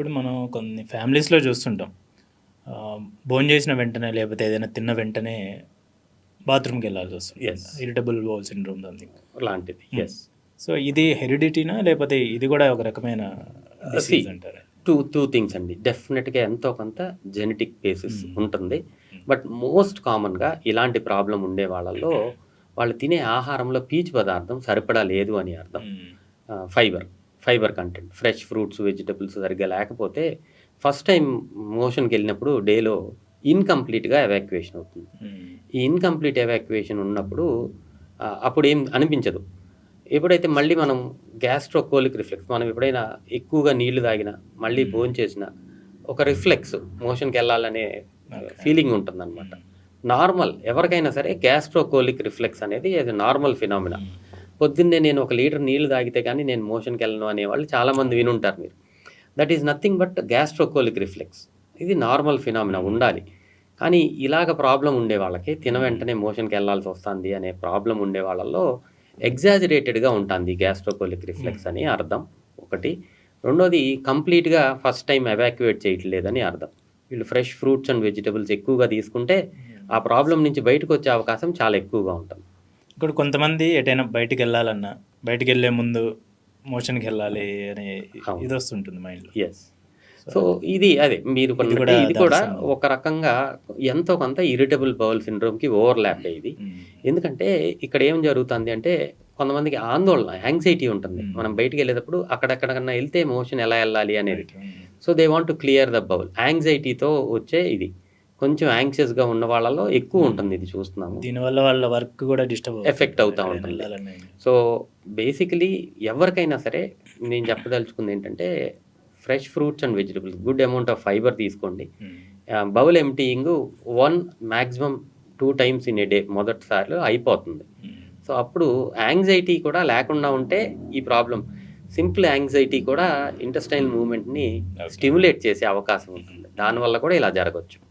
ఇప్పుడు మనం కొన్ని ఫ్యామిలీస్లో చూస్తుంటాం. భోజనం చేసిన వెంటనే లేకపోతే ఏదైనా తిన్న వెంటనే బాత్రూమ్కి వెళ్ళాల్సి వస్తుంది. Yes. Irritable bowel syndrome something లాంటిది. ఎస్ సో ఇది హెరిడిటీనా లేకపోతే ఇది కూడా ఒక రకమైన అంటారా? టూ టూ థింగ్స్ అండి. డెఫినెట్గా ఎంతో కొంత జెనెటిక్ బేసిస్ Hmm. ఉంటుంది. బట్ మోస్ట్ కామన్గా ఇలాంటి ప్రాబ్లం ఉండే వాళ్ళల్లో వాళ్ళు తినే ఆహారంలో పీచు పదార్థం సరిపడా లేదు అని అర్థం. Fibre fibre content fresh fruits vegetables సరిగ్గా లేకపోతే ఫస్ట్ టైం మోషన్కి వెళ్ళినప్పుడు డేలో ఇన్కంప్లీట్గా ఎవాక్యుయేషన్ అవుతుంది మ్మ్. ఈ ఇన్కంప్లీట్ ఎవాక్యుయేషన్ ఉన్నప్పుడు అప్పుడు ఏం అనిపించదు ఎప్పుడైతే మళ్ళీ మనం గ్యాస్ట్రోకోలిక్ రిఫ్లెక్స్ మనం ఎప్పుడైనా ఎక్కువగా నీళ్ళు తాగినా మళ్ళీ Hmm. భోజనం చేసిన ఒక రిఫ్లెక్స్ మోషన్కి వెళ్ళాలనే. ఫీలింగ్ ఉంటుందన్నమాట నార్మల్ ఎవరికైనా సరే గ్యాస్ట్రోకోలిక్ రిఫ్లెక్స్ అనేది అది నార్మల్ ఫినామినా. పొద్దున్నే నేను ఒక లీటర్ నీళ్ళు తాగితే కానీ నేను మోషన్కి వెళ్ళను అనేవాళ్ళు చాలామంది వినుంటారు మీరు. That is nothing but gastrocolic reflex ఇది నార్మల్ ఫినామినా ఉండాలి. కానీ ఇలాగ ప్రాబ్లం ఉండే వాళ్ళకి తిన వెంటనే మోషన్కి వెళ్ళాల్సి వస్తుంది అనే ప్రాబ్లం ఉండే వాళ్ళల్లో ఎగ్జాజిరేటెడ్గా ఉంటుంది గ్యాస్ట్రోకోలిక్ రిఫ్లెక్స్ అని అర్థం. ఒకటి. రెండోది కంప్లీట్గా ఫస్ట్ టైం ఎవాక్యుయేట్ చేయట్లేదని అర్థం. వీళ్ళు ఫ్రెష్ ఫ్రూట్స్ అండ్ వెజిటబుల్స్ ఎక్కువగా తీసుకుంటే ఆ ప్రాబ్లం నుంచి బయటకు వచ్చే అవకాశం చాలా ఎక్కువగా ఉంటుంది. ఇక్కడ కొంతమంది ఎటైనా బయటికి వెళ్ళాలన్నా బయటికి వెళ్ళే ముందు మోషన్కి వెళ్ళాలి అనే. ఇది వస్తుంటుంది మైండ్లో. ఎస్ సో ఇది అదే మీరు ఇది కూడా. ఒక రకంగా ఎంతో కొంత ఇరిటబుల్ బౌల్ సిండ్రోమ్కి ఓవర్లాప్ ఇది. ఎందుకంటే ఇక్కడ ఏం జరుగుతుంది అంటే కొంతమందికి ఆందోళన యాంగ్జైటీ ఉంటుంది. Hmm. మనం బయటికి వెళ్ళేటప్పుడు అక్కడెక్కడికన్నా వెళ్తే మోషన్ ఎలా వెళ్ళాలి అనేది. So they want to clear the bowel యాంగ్జైటీతో వచ్చే ఇది. కొంచెం యాంగ్షియస్గా ఉన్న వాళ్ళలో ఎక్కువ ఉంటుంది ఇది చూస్తున్నాము. దీనివల్ల వాళ్ళ వర్క్ కూడా డిస్టర్బ్ Effect అవుతా ఉంటుంది. సో బేసికలీ ఎవరికైనా సరే నేను చెప్పదలుచుకుంది ఏంటంటే fresh fruits and vegetables good amount of fibre తీసుకోండి. Bowel emptying one maximum two times in a day మొదటిసారిలో అయిపోతుంది. సో అప్పుడు యాంగ్జైటీ కూడా లేకుండా ఉంటే ఈ ప్రాబ్లం సింపుల్ యాంగ్జైటీ కూడా ఇంటెస్టైన్ మూమెంట్ని. స్టిమ్యులేట్ చేసే అవకాశం ఉంటుంది. దానివల్ల కూడా ఇలా జరగవచ్చు